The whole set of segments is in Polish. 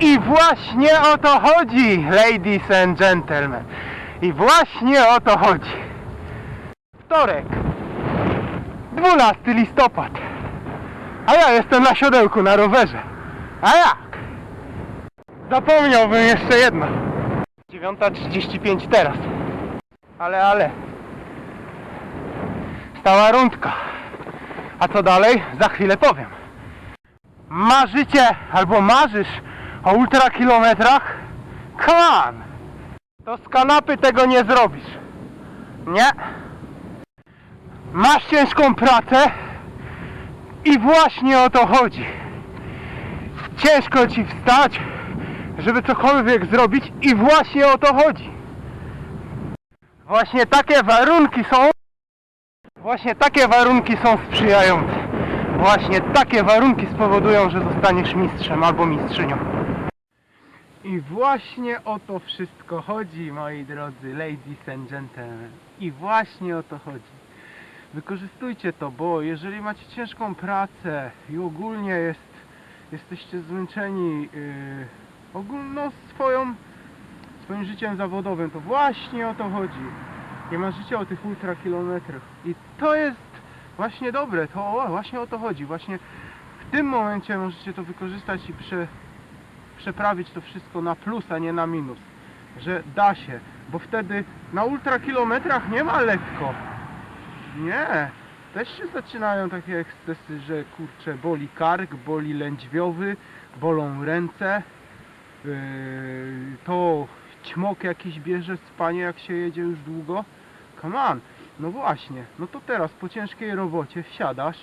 I właśnie o to chodzi, ladies and gentlemen. I właśnie o to chodzi. Wtorek, 12 listopad. A ja jestem na siodełku na rowerze. A jak? Zapomniałbym jeszcze jedno. 9.35 teraz. Ale, ale. Stała rundka. A co dalej? Za chwilę powiem. Marzycie albo marzysz o ultrakilometrach? Come on! To z kanapy tego nie zrobisz. Nie. Masz ciężką pracę i właśnie o to chodzi. Ciężko ci wstać, żeby cokolwiek zrobić i właśnie o to chodzi. Właśnie takie warunki są Właśnie takie warunki są sprzyjające. Właśnie takie warunki spowodują, że zostaniesz mistrzem albo mistrzynią. I właśnie o to wszystko chodzi, moi drodzy ladies and gentlemen. I właśnie o to chodzi. Wykorzystujcie to, bo jeżeli macie ciężką pracę i ogólnie jest, jesteście zmęczeni yy, ogólno swoją, swoim życiem zawodowym, to właśnie o to chodzi. Nie marzycie o tych ultrakilometrach. I to jest właśnie dobre, to właśnie o to chodzi. Właśnie w tym momencie możecie to wykorzystać i prze, przeprawić to wszystko na plus, a nie na minus. Że da się, bo wtedy na ultrakilometrach nie ma lekko. Nie. Też się zaczynają takie ekscesy, że kurczę, boli kark, boli lędźwiowy, bolą ręce. Yy, to ćmok jakiś bierze spanie jak się jedzie już długo. Come on. No właśnie. No to teraz po ciężkiej robocie wsiadasz,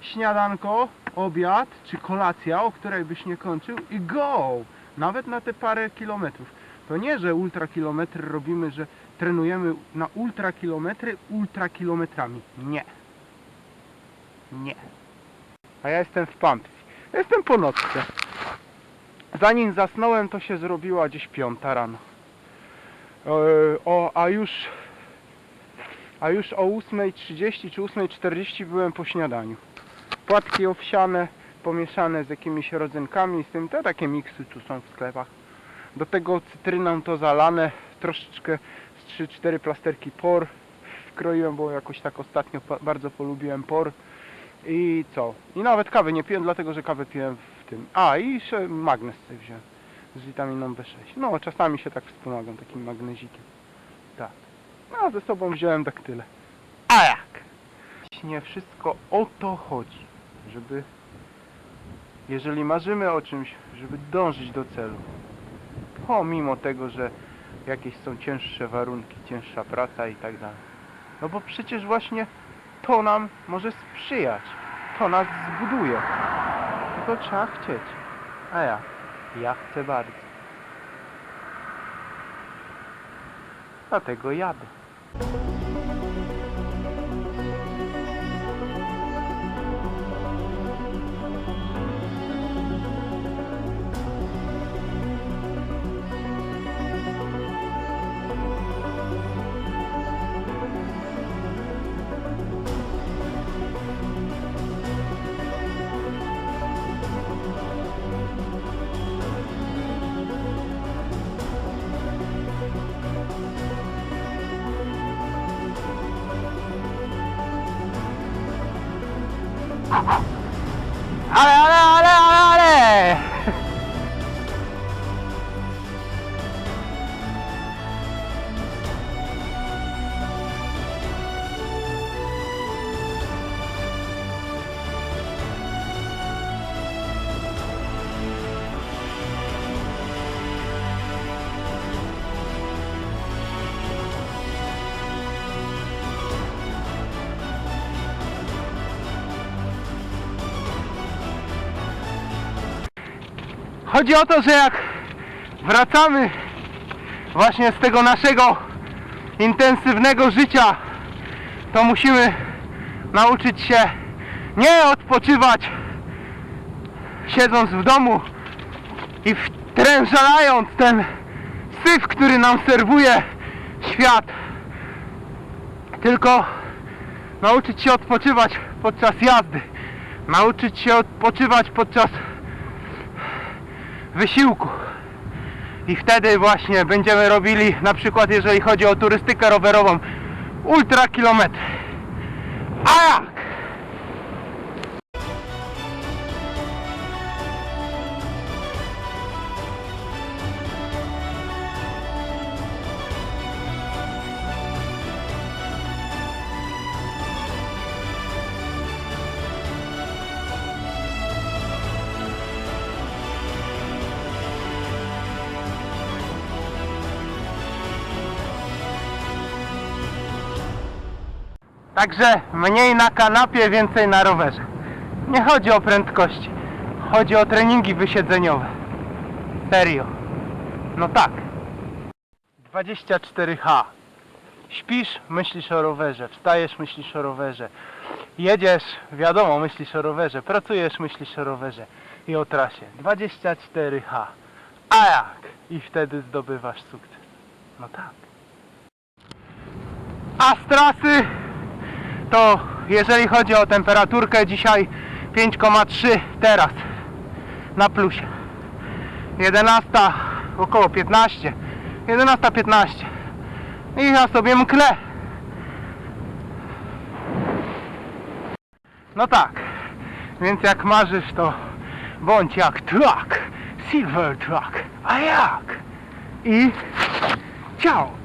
śniadanko, obiad czy kolacja, o której byś nie kończył i go! Nawet na te parę kilometrów. To nie, że ultrakilometry robimy, że trenujemy na ultrakilometry ultrakilometrami. Nie. Nie. A ja jestem w Pampsi. Jestem po nocce. Zanim zasnąłem, to się zrobiła gdzieś piąta rano. E, O, a już a już o 8.30 czy 8.40 byłem po śniadaniu. Płatki owsiane, pomieszane z jakimiś rodzynkami, z tym te takie miksy tu są w sklepach. Do tego cytryną to zalane, troszeczkę z 3-4 plasterki por wkroiłem, bo jakoś tak ostatnio bardzo polubiłem por. I co? I nawet kawy nie piłem, dlatego że kawę piłem w tym. A, i magnes sobie wziąłem z witaminą B6. No, czasami się tak wspomagam takim magnezikiem. Tak. No, ze sobą wziąłem tak tyle. A jak? Właśnie wszystko o to chodzi, żeby jeżeli marzymy o czymś, żeby dążyć do celu. Pomimo tego, że jakieś są cięższe warunki, cięższa praca i tak dalej. No bo przecież właśnie to nam może sprzyjać. To nas zbuduje. Tylko trzeba chcieć. A ja? Ja chcę bardzo. Dlatego jadę. Ale, ale, ale, Chodzi o to, że jak wracamy właśnie z tego naszego intensywnego życia, to musimy nauczyć się nie odpoczywać siedząc w domu i wtrężając ten syf, który nam serwuje świat, tylko nauczyć się odpoczywać podczas jazdy, nauczyć się odpoczywać podczas wysiłku. I wtedy właśnie będziemy robili, na przykład jeżeli chodzi o turystykę rowerową, ultra kilometry. Także mniej na kanapie, więcej na rowerze. Nie chodzi o prędkości. Chodzi o treningi wysiedzeniowe. Serio. No tak. 24H. Śpisz, myślisz o rowerze. Wstajesz, myślisz o rowerze. Jedziesz, wiadomo, myślisz o rowerze. Pracujesz, myślisz o rowerze. I o trasie. 24H. A jak? I wtedy zdobywasz sukces. No tak. A z trasy to jeżeli chodzi o temperaturkę dzisiaj 5,3 teraz na plusie. 11 około 15 11.15 i ja sobie mknę. No tak więc jak marzysz to bądź jak truck silver truck a jak? I ciao